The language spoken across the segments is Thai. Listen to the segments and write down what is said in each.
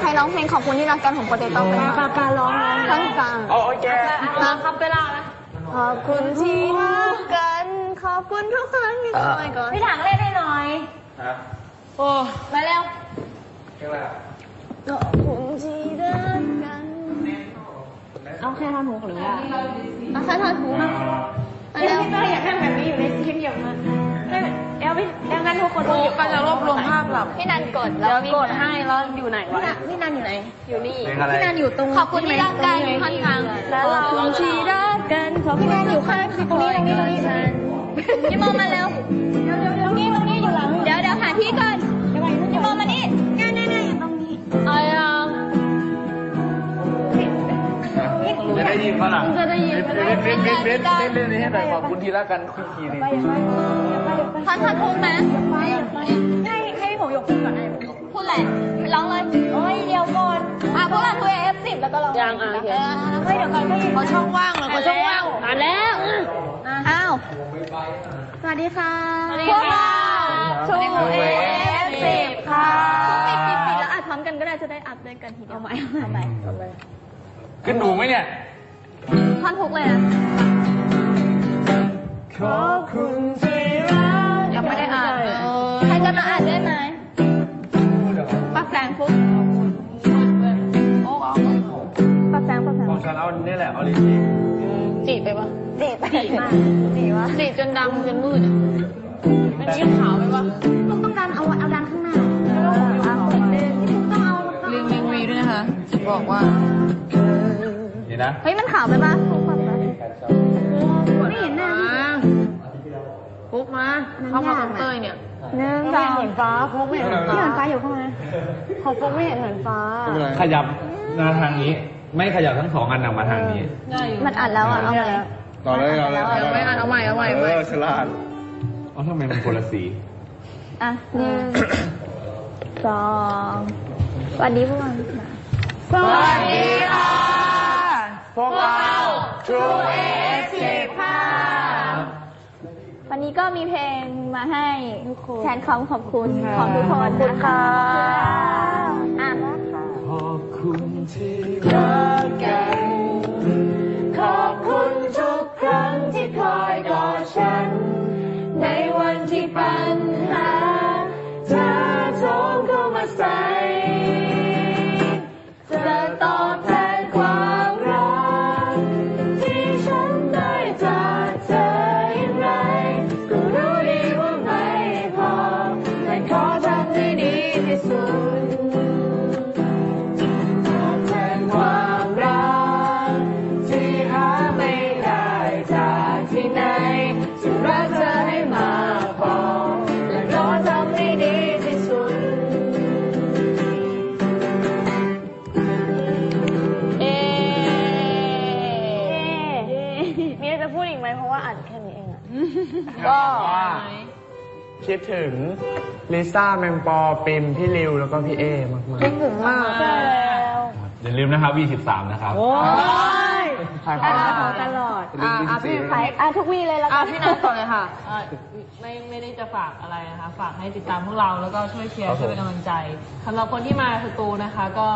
ใครร้องเพลงขอบคุณที่รักกันของโปเตโต้เป็นปาปาร้องทั้งฟังเอาโอเคมาครับเวลานะขอบคุณที่รักกัน ขอบคุณทุกครั้งที่คอยก่อนพี่ถังเล่นให้หน่อยฮะโอ้มาแล้วเรื่องอะไรอะขอบคุณที่รักกัน เอาแค่ท่อนฮุกหรือว่าเอาแค่ท่อนหูมามาแล้วพี่เต้ยอยากให้แบบนี้ คนโอ้ก็จะรวบรวมภาพหลับพี่นันกดเดี๋ยวกดให้แล้วอยู่ไหนพี่วะนันพี่นันอยู่ไหน อยู่นี่ เพลงอะไร พี่นันอยู่ตรงขอบคุณที่รักกันค่อนข้างแล้วเราที่รักกันขอบพี่นันอยู่ข้างตรงนี้ตรงนี้ตรงนี้พี่โมมาเร็ว ล่นเล่นเล่นเล่นเล่นเล่นนี้ให้หน่อยขอบคุณที่รักกันคุยคีนึงท่อนท่อนพูดไหมให้ให้ผมยกขึ้นก่อนได้พูดแหละร้องเลยโอ้ยเดี๋ยวก่อนอะพวกเราคุย F10 แล้วก็ร้องยังอะโอเคเฮ้ยเดี๋ยวก่อนก็ยังเขาช่องว่างเลยเขาช่องว่างอ่านแล้วอ้าวสวัสดีค่ะพวกเราชู F10 F10 ค่ะปิดปิดปิดแล้วอัดพร้อมกันก็ได้จะได้อัพด้วยกันทีเดียวเอาใหม่เอาใหม่ขึ้นหนูไหมเนี่ยท่อนทุกเลยนะ ขอบคุณที่รักยังไม่ได้อ่านเลยใครจะมาอ่านได้ไหมปักแสงฟุ๊กปักแสงปักแสงของฉันเอานี่แหละออริจินจีบไปปะจีบไปจีบมากจีบวะจีบจนดำจนมืดอะมันเยี่ยมขาวไปปะต้องต้องดันเอาเอาดันข้างหน้าต้องเอาเรียงเรียงวีด้วยนะคะจะบอกว่า นี่นะ เฮ้ย มันขาวไปปะ ไม่เห็นหน้ามาปุ๊กมาเข้ามาของเต้ยเนี่ยหนึ่งสองเห็นฟ้าฟุกไม่เห็นฟ้าพี่เห็นฟ้าอยู่ข้างในของฟุกไม่เห็นเห็นฟ้า ขยับมาทางนี้ ไม่ขยับทั้งสองอันออกมาทางนี้ได้อยู่มันอัดแล้วอะเอาไหมต่อเลยต่อเลยยังไม่อ่านเอาใหม่เอาใหม่เอาใหม่เออฉลาดอ๋อทำไมมันคนละสีอะหนึ่งสองสวัสดีพวกเราสวัสดีค่ะพวกเรา True F10 ค่ะวันนี้ก็มีเพลงมาให้แทนคำขอบคุณของทุกคนนะคะอะ มรักที่หาไม่ได้จากที่ไหนจะรักเธอให้มากพอและขอทำให้ดีที่สุดเอ๊มีอะไรจะพูดอีกไหมเพราะว่าอัดแค่นี้เองอะก็ คิดถึงลิซ่าแมงปอปิมพี่ริวแล้วก็พี่เอมากๆ คิดถึงมากแล้วอย่าลืมนะครับ V13 นะครับ โอ้ยถ่ายอัดภามาพตลอดอ่าอะพี่ใครอะทุกวีเลยแล้วกัอะนพี่นัทก่อนเลยค่ะไม่ไม่ได้จะฝากอะไรนะคะ ฝากให้ติดตามพวกเราแล้วก็ช่วยเชียร์ช่วยเป็นกำลังใจสำหรับคนที่มาสตูนะคะ ก็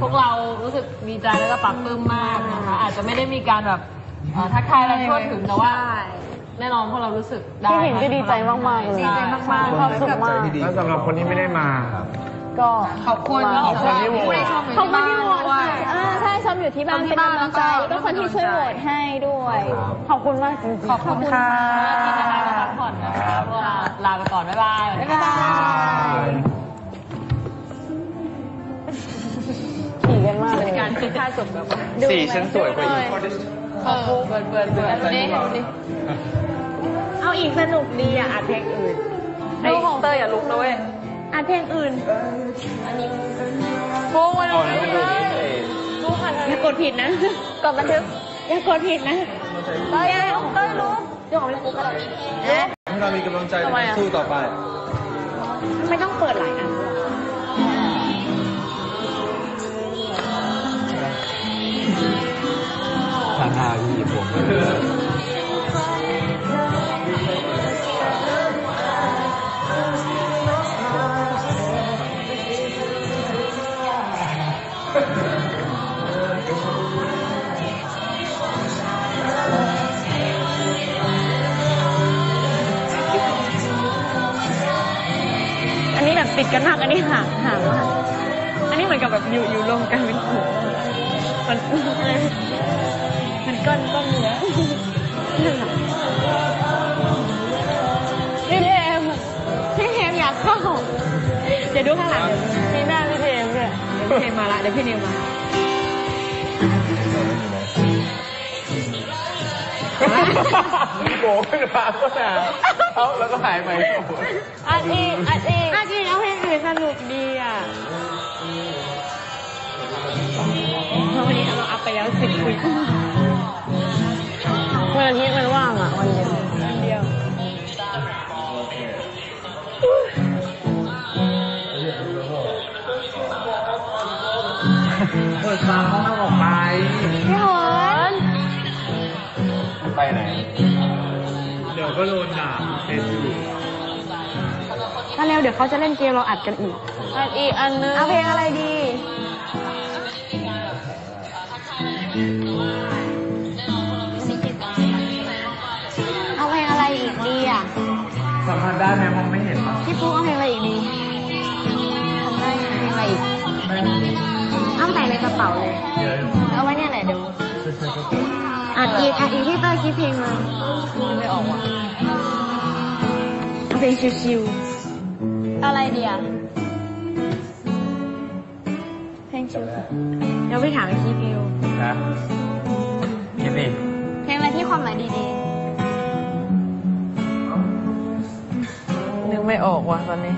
พวกเรารู้สึกดีใจแล้วก็ปรับปลื้มมากนะคะ อาจจะไม่ได้มีการแบบเอ่อทักทายอะไรทั่วถึงแต่ว่า แน่นอนพวกเรารู้สึกได้ที่เห็นก็ดีใจมากๆเลยดีใจมากๆความสุขมาก แล้วสำหรับคนที่ไม่ได้มาก็ขอบคุณแล้วขอบคุณที่โหวตผู้ได้ชมขอบคุณที่โหวตด้วยอ่าใช่ชมอยู่ที่บ้านเป็นกำลังใจแล้วก็คนที่ช่วยโหวตให้ด้วย ขอบคุณมากจริงๆขอบคุณค่ะที่นะคะมาพักผ่อนนะคะพวกเราลาไปก่อน บ๊ายบาย บ๊ายบายขี่กันมากเลยการคิดท่าจบแบบว่าสีฉันสวยกว่าอีก เออเบิร์นเบิร์นเบิร์นนี่นี่เอาอีกสนุกดีอะอัดเพลงอื่นไอ้เตยอย่าลุกนะเว้ยอัดเพลงอื่นโป้วันอ๋อนี้นั่นมันดูนี่เอย่ากดผิดนะ กดบันทึก อย่ากดผิดนะเต้ยเต้ยรู้เดี๋ยวของพี่ปุ๊กก็ได้ให้เรามีกำลังใจสู้ต่อไปไม่ต้อง 大义我们。อันนี้แบบติดกันมากอันนี้ห่างห่างมากอันนี้เหมือนกับแบบอยู่อยู่รวมกันเป็นกลุ่มมัน มันก้อนก้อนเนื้อพี่เทมพี่เทมอยากเข้า เดี๋ยวดูข้างหลังมีหน้าพี่เทมด้วยเดี๋ยวพี่เทมมาละเดี๋ยวพี่เทมมาโบขึ้นมาก็หนาวเอาแล้วก็หายไปอัดอีกอัดอีกอัดอีกเอาเพลงอื่นสนุกดีอะเพราะวันนี้เราอัพไปแล้วสิบวิ เปิดฟ้าห้องออกไปพี่หอนไปไหน เดี๋ยวก็โดนด่าเป็นอยู่ถ้าเร็วเดี๋ยวเขาจะเล่นเกมเราอัดกันอีก อัดอีกอันนึง เอาเพลงอะไรดีเอาเพลงอะไรอีกดีอะสัมผัสได้ไหมมองไม่เห็นมั้งพี่ปุ๊กเอาเพลงอะไรอีกดี ใส่ในกระเป๋าเลยเยอะเอาไว้เนี่ยแหละเดี๋ยวอัดอีกอัดอีกที่เตอร์คิดเพลงมาไม่ออกว่ะเอาเพลงชิวอะไรดีอะๆเพลงชิวเดี๋ยวไปถามไอ้คีพิวนะคิดดิเพลงอะไรที่ความหมายดีนึกไม่ออกว่ะตอนนี้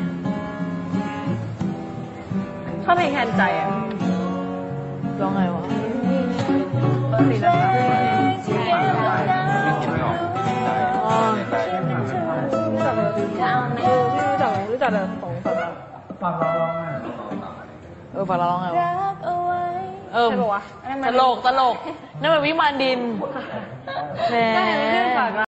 ถ้าเพลงแทนใจอะ ร้องไงวะเออสีนะคะคิดไม่ออกได้ได้ๆจะเอาไหรู้จักรู้จักแต่สองสามแล้วฟังเราร้องอะเออฟังร้องไงวะรักเอาไว้เออตลกตลกนั่นมันวิมานดินแหม